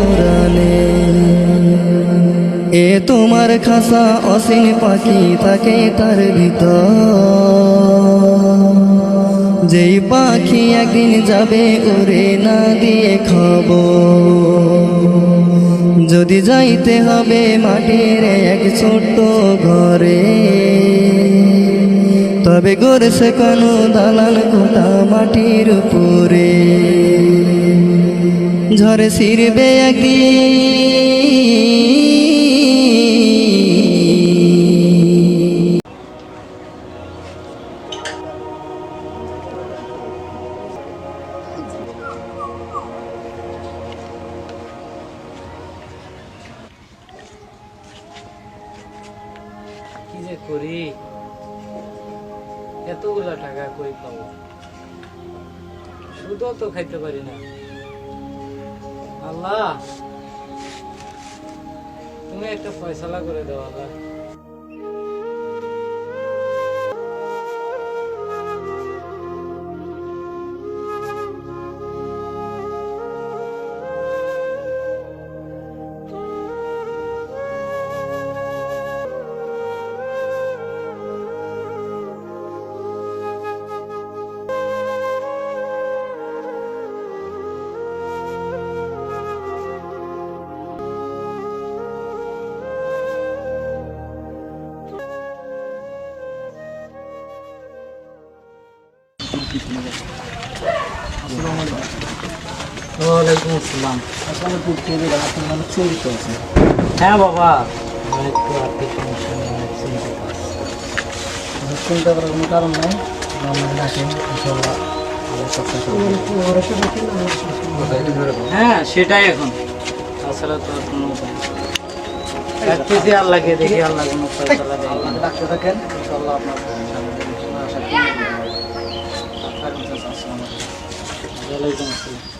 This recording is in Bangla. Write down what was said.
কোরআনে এ তোমার খাসা অসীন পাখি থাকে তার ভিতর। যেই পাখি একদিন যাবে উড়ে না দিয়ে খাব। যদি যাইতে হবে মাটির এক ছোট্ট ঘরে, তবে গড়ছে কোনো দালান কোটা মাটির উপরে। ঝড়ে সিরবে একদিন। কি যে করি? এতগুলা টাকা কই পাবো? শুধু তো খাইতে পারি না। আল্লাহ তুমি একটা ফয়সালা করে দাও আল্লাহ। ওয়ালাইকুম আসসালাম আসলে পুটকে দিলে আপনার মানে হ্যাঁ বাবা একটু আর্থিক সমস্যা নিয়ে অনেক চিন্তিত চিন্তা করার কোনো কারণ নাই। আমরা আসেন ইনশাল্লাহ হ্যাঁ সেটাই এখন। তাছাড়া তো আর কোনো উপায়। ডাকতেছি আল্লাহকে দেখি আল্লাহ কোনো ফয়সালা দেয়। আল্লাহকে ডাকতে থাকেন ইনশাল্লাহ আপনার Lalayo.